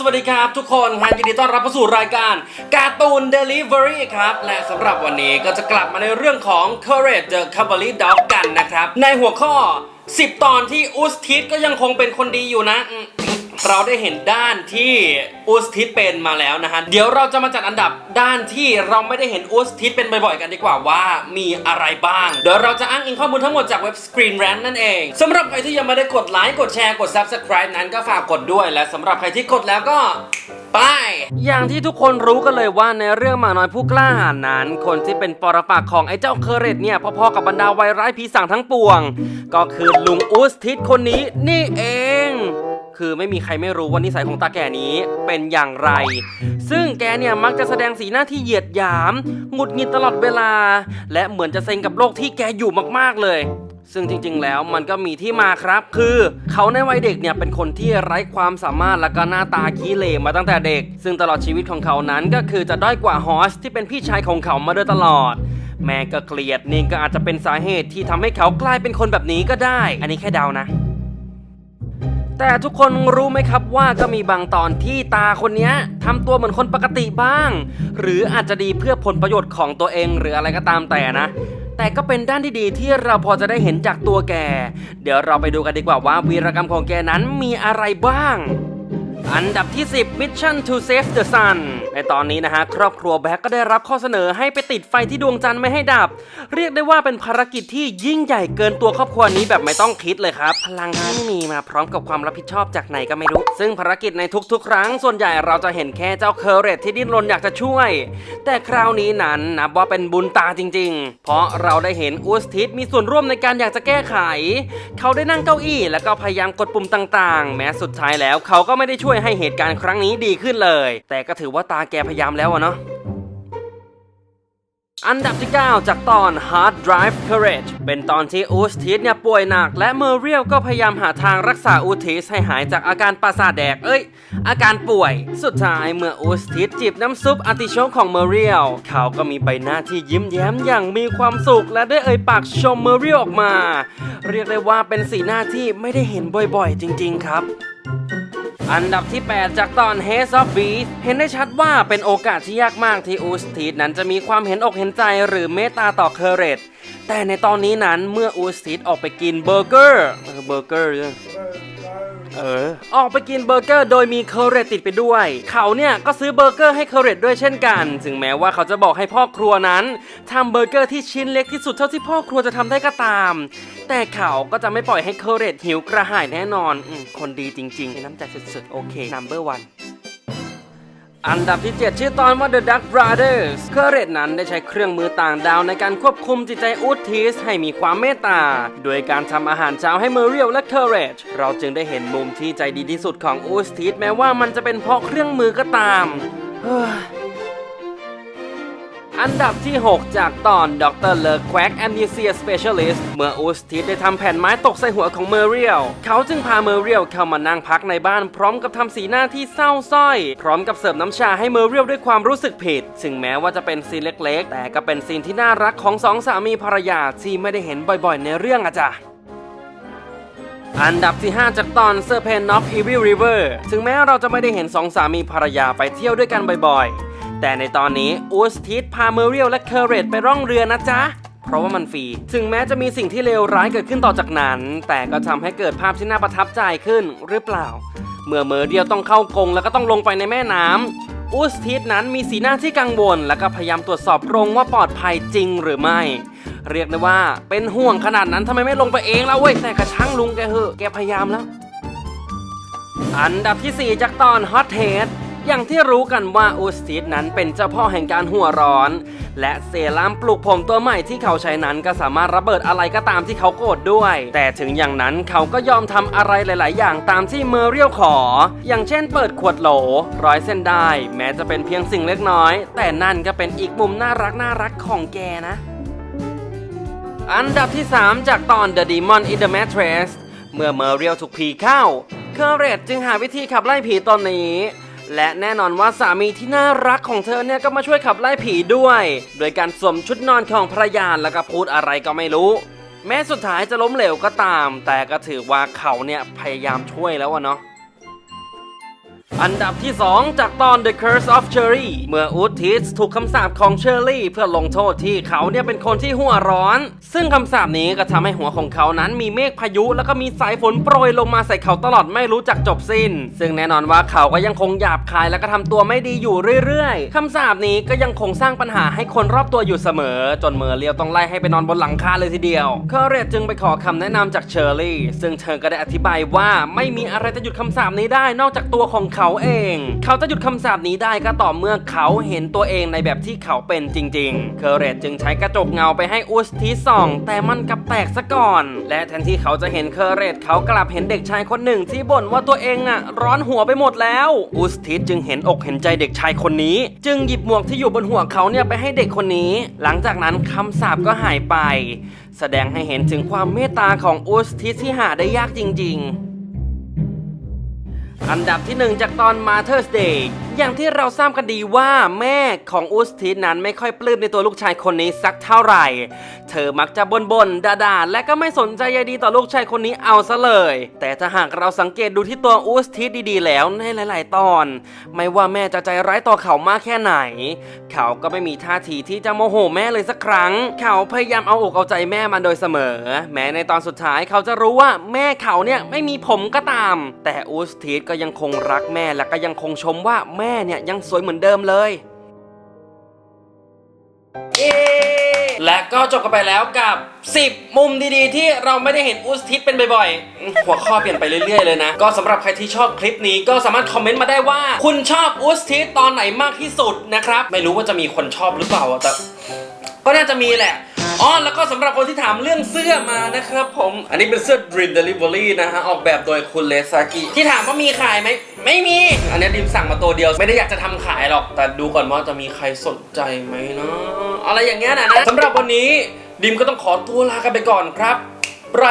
สวัสดีครับทุกคนครับยินดีต้อนรับเข้าสู่รายการการ์ตูน Delivery ครับ และสำหรับวันนี้ก็จะกลับมาในเรื่องของ Courage the Cavalry Dog กันนะครับ ในหัวข้อ 10 ตอนที่อุสทิสก็ยังคงเป็นคนดีอยู่นะ เราได้เห็นด้านที่อุสทิสเป็นมาแล้วนะฮะ เดี๋ยวเราจะมาจัดอันดับด้านที่เราไม่ได้เห็นอุสทิสเป็นบ่อยๆกันดีกว่าว่ามีอะไรบ้าง เดี๋ยวเราจะอ้างอิงข้อมูลทั้งหมดจากเว็บ Screen Rant นั่นเองสำหรับใครที่ยังไม่ได้กดไลค์กดแชร์กด Subscribe นั้นก็ฝากกดด้วย และสำหรับใครที่กดแล้วก็ไปอย่างที่ทุกคนรู้กันเลยว่าในเรื่องหมาน้อยผู้กล้าหาญนั้น คนที่เป็นปรปักษ์ของไอ้เจ้าเคอร์เรตเนี่ยพอๆกับบรรดาวัยร้ายผีสั่งทั้งปวง ก็คือลุงอุสทิสคนนี้นี่เอง คือไม่มีใครไม่รู้ว่านิสัยของตาแก่นี้เป็นอย่างไร ซึ่งแกเนี่ยมักจะแสดงสีหน้าที่เหยียดหยาม หงุดหงิดตลอดเวลา และเหมือนจะเซ็งกับโลกที่แกอยู่มากๆเลยซึ่งจริงๆ แล้วมันก็มีที่มาครับ คือเขาในวัยเด็กเนี่ยเป็นคนที่ไร้ความสามารถและก็หน้าตาขี้เหร่มาตั้งแต่เด็ก ซึ่งตลอดชีวิตของเขานั้นก็คือจะด้อยกว่าฮอสที่เป็นพี่ชายของเขามาโดยตลอด แม่ก็เกลียดนี่ก็อาจจะเป็นสาเหตุที่ทำให้เขากลายเป็นคนแบบนี้ก็ได้ อันนี้แค่เดานะ แต่ทุกคนรู้ไหมครับว่าก็มีบางตอนที่ตาคนนี้ทำตัวเหมือนคนปกติบ้าง หรืออาจจะดีเพื่อผลประโยชน์ของตัวเองหรืออะไรก็ตามแต่นะ แต่ก็เป็นด้านที่ดีที่เราพอจะได้เห็นจากตัวแก เดี๋ยวเราไปดูกันดีกว่าว่าวีรกรรมของแกนั้นมีอะไรบ้าง อันดับที่ 10 Mission to Save the Sun ในตอนนี้นะฮะ ครอบครัวแบ็กก็ได้รับข้อเสนอให้ไปติดไฟที่ดวงจันทร์ไม่ให้ดับ เรียกได้ว่าเป็นภารกิจที่ยิ่งใหญ่เกินตัวครอบครัวนี้แบบไม่ต้องคิดเลยครับ พลังที่มีมาพร้อมกับความรับผิดชอบจากไหนก็ไม่รู้ ซึ่งภารกิจในทุกๆ ครั้ง ส่วนใหญ่เราจะเห็นแค่เจ้าเคอร์เรตที่ดิ้นรนอยากจะช่วย แต่คราวนี้นั้นนับว่าเป็นบุญตาจริง ๆ เพราะเราได้เห็นอุสทิสมีส่วนร่วมในการอยากจะแก้ไข เขาได้นั่งเก้าอี้ แล้วก็พยายามกดปุ่มต่าง ๆ แม้สุดท้ายแล้วเขาก็ไม่ได้ช่วยให้เหตุการณ์ครั้งนี้ดีขึ้นเลย แต่ก็ถือว่าตาแกพยายามแล้วอะเนาะอันดับที่ 9 จากตอน Hard Drive Courage เป็นตอนที่อูสทิสเนี่ยป่วยหนัก และเมอร์เรียลก็พยายามหาทางรักษาอูทิสให้หายจากอาการประสาทแดก เอ้ย อาการป่วย สุดท้ายเมื่ออูสทิสจิบน้ำซุปอาติโชกของเมอร์เรียลเขาก็มีใบหน้าที่ยิ้มแย้มอย่างมีความสุข และได้เอ่ยปากชมเมอร์เรียลออกมา เรียกได้ว่าเป็นสีหน้าที่ไม่ได้เห็นบ่อยๆ จริง ๆ ครับ อันดับที่ 8 จากตอน Haze of Beef เห็นได้ชัดว่าเป็นโอกาสที่ยากมากที่อูสทีดนั้นจะมีความเห็นอกเห็นใจหรือเมตตาต่อเคอร์เรต แต่ในตอนนี้นั้นเมื่ออูสทีดออกไปกินเบอร์เกอร์เบอร์เกอร์เนี่ยเออออกไปกินเบอร์เกอร์โดยมีเคอร์เรตติดไปด้วย เขาเนี่ยก็ซื้อเบอร์เกอร์ให้เคอร์เรตด้วยเช่นกัน ถึงแม้ว่าเขาจะบอกให้พ่อครัวนั้นทำเบอร์เกอร์ที่ชิ้นเล็กที่สุดเท่าที่พ่อครัวจะทำได้ก็ตาม แต่เขาก็จะไม่ปล่อยให้เคอร์เรตหิวกระหายแน่นอนอคนดีจริงๆน้ำใจสุดๆโอเค number one อัน อันดับที่ 7 ชื่อตอนว่า The Duck Brothers เคอร์เรตนั้นได้ใช้เครื่องมือต่างดาวในการควบคุมจิตใจอูดทีสให้มีความเมตตา โดยการทำอาหารเช้าให้เมอร์เรียลและเคอร์เรตเราจึงได้เห็นมุมที่ใจดีที่สุดของอูดทีสแม้ว่ามันจะเป็นเพราะเครื่องมือก็ตามเฮ้ย อันดับที่ 6 จากตอนดรเลอแควกแอมเนเซียสเปเชียลิสต์เมื่ออูสติสได้ทำแผ่นไม้ตกใส่หัวของเมอร์เรียลเขาจึงพาเมอร์เรียลเข้ามานั่งพักในบ้านพร้อมกับทำสีหน้าที่เศร้าสร้อย พร้อมกับเสิร์ฟน้ำชาให้เมอร์เรียลด้วยความรู้สึกผิด ถึงแม้ว่าจะเป็นซีนเล็กๆ แต่ก็เป็นซีนที่น่ารักของสองสามีภรรยาที่ไม่ได้เห็นบ่อยๆ ในเรื่องอะจ้ะอันดับที่ 5 จากตอน Serpent of Evil River ถึงแม้เราจะไม่ได้เห็นสองสามีภรรยาไปเที่ยวด้วยกันบ่อยๆ แต่ในตอนนี้อูสทิสพาเมอร์เรียลและเคอร์เรตไปร่องเรือนะจ๊ะ เพราะว่ามันฟรี ถึงแม้จะมีสิ่งที่เลวร้ายเกิดขึ้นต่อจากนั้น แต่ก็ทำให้เกิดภาพที่น่าประทับใจขึ้นหรือเปล่า เมื่อเมอร์เรียลต้องเข้ากรงแล้วก็ต้องลงไปในแม่น้ำอูสทิสนั้นมีสีหน้าที่กังวล และก็พยายามตรวจสอบกรงว่าปลอดภัยจริงหรือไม่ เรียกได้ว่าเป็นห่วงขนาดนั้นทำไมไม่ลงไปเองแล้วเว้ยแต่กระช่างลุงแกเหอะแกพยายามแล้ว อันดับที่ 4 จากตอน Hot h e a d อย่างที่รู้กันว่าอูสติสนั้นเป็นเจ้าพ่อแห่งการหัวร้อน และเซรั่มปลูกผมตัวใหม่ที่เขาใช้นั้นก็สามารถระเบิดอะไรก็ตามที่เขาโกรธด้วย แต่ถึงอย่างนั้นเขาก็ยอมทำอะไรหลาย ๆ อย่างตามที่เมอร์เรียลขอ อย่างเช่นเปิดขวดโหล ร้อยเส้นได้ แม้จะเป็นเพียงสิ่งเล็กน้อย แต่นั่นก็เป็นอีกมุมน่ารักน่ารักของแกนะ อันดับที่ 3 จากตอน The Demon in the Mattress เมื่อเมอร์เรียลถูกผีเข้า เคอร์เรตจึงหาวิธีขับไล่ผีตอนนี้ และแน่นอนว่าสามีที่น่ารักของเธอเนี่ยก็มาช่วยขับไล่ผีด้วย โดยการสวมชุดนอนของภรรยาแล้วก็พูดอะไรก็ไม่รู้ แม้สุดท้ายจะล้มเหลวก็ตาม แต่ก็ถือว่าเขาเนี่ยพยายามช่วยแล้วอะเนาะ อันดับที่ 2 จากตอน The Curse of Cherry เมื่ออูทิสถูกคำสาปของเชอร์รี่ เพื่อลงโทษที่เขาเนี่ยเป็นคนที่หัวร้อน ซึ่งคำสาปนี้ก็ทำให้หัวของเขานั้นมีเมฆพายุ แล้วก็มีสายฝนโปรยลงมาใส่เขาตลอดไม่รู้จักจบสิ้น ซึ่งแน่นอนว่าเขาก็ยังคงหยาบคายแล้วก็ทำตัวไม่ดีอยู่เรื่อยๆคำสาปนี้ก็ยังคงสร้างปัญหาให้คนรอบตัวอยู่เสมอ จนเมอร์เลียวต้องไล่ให้ไปนอนบนหลังคาเลยทีเดียวเคอร์เรตจึงไปขอคำแนะนำจากเชอร์รี่ ซึ่งเธอก็ได้อธิบายว่าไม่มีอะไรจะหยุดคำสาปนี้ได้นอกจากตัวของเขาเอง เขาจะหยุดคำสาปนี้ได้ก็ต่อเมื่อเขาเห็นตัวเองในแบบที่เขาเป็นจริง ๆ เคอร์เรตจึงใช้กระจกเงาไปให้อุสทีส่อง แต่มันกลับแตกซะก่อน และแทนที่เขาจะเห็นเคอร์เรตเขากลับเห็นเด็กชายคนหนึ่งที่บ่นว่าตัวเองอะ ร้อนหัวไปหมดแล้ว อุสทีจึงเห็นอกเห็นใจเด็กชายคนนี้ จึงหยิบหมวกที่อยู่บนหัวเขาเนี่ยไปให้เด็กคนนี้ หลังจากนั้นคำสาปก็หายไป แสดงให้เห็นถึงความเมตตาของอุสทิสที่หาได้ยากจริง ๆ อันดับที่หนึ่งจากตอน Mother's Day อย่างที่เราทราบกันดีว่าแม่ของอุสทิสนั้นไม่ค่อยปลื้มในตัวลูกชายคนนี้สักเท่าไหร่ เธอมักจะบนๆด่าๆและก็ไม่สนใจใยดีต่อลูกชายคนนี้เอาซะเลย แต่ถ้าหากเราสังเกตดูที่ตัวอุสทิสดีๆ แล้วในหลาย ๆ ตอน ไม่ว่าแม่จะใจร้ายต่อเขามากแค่ไหน เขาก็ไม่มีท่าทีที่จะโมโหแม่เลยสักครั้ง เขาพยายามเอาอกเอาใจแม่มาโดยเสมอ แม้ในตอนสุดท้ายเขาจะรู้ว่าแม่เขาเนี่ยไม่มีผมก็ตาม แต่อุสทิสก็ยังคงรักแม่และก็ยังคงชมว่าแม่เนี่ยยังสวยเหมือนเดิมเลยและก็จบกันไปแล้วกับ 10 มุมดีๆ ที่เราไม่ได้เห็นอุสทิสเป็นบ่อยๆ หัวข้อเปลี่ยนไปเรื่อยๆ เลยนะ ก็สำหรับใครที่ชอบคลิปนี้ก็สามารถคอมเมนต์มาได้ว่า คุณชอบอุสทิสตอนไหนมากที่สุดนะครับ ไม่รู้ว่าจะมีคนชอบหรือเปล่าแต่ก็น่าจะมีแหละ อ๋อแล้วก็สำหรับคนที่ถามเรื่องเสื้อมานะครับผม อันนี้เป็นเสื้อ Dream Delivery นะฮะ ออกแบบโดยคุณเลซากิที่ถามว่ามีขายไหม ไม่มี อันนี้ดิมสั่งมาตัวเดียว ไม่ได้อยากจะทำขายหรอก แต่ดูก่อนว่าจะมีใครสนใจไหมนะอะไรอย่างเงี้ยนะนะสำหรับวันนี้ดิมก็ต้องขอตัวลากันไปก่อนครับไร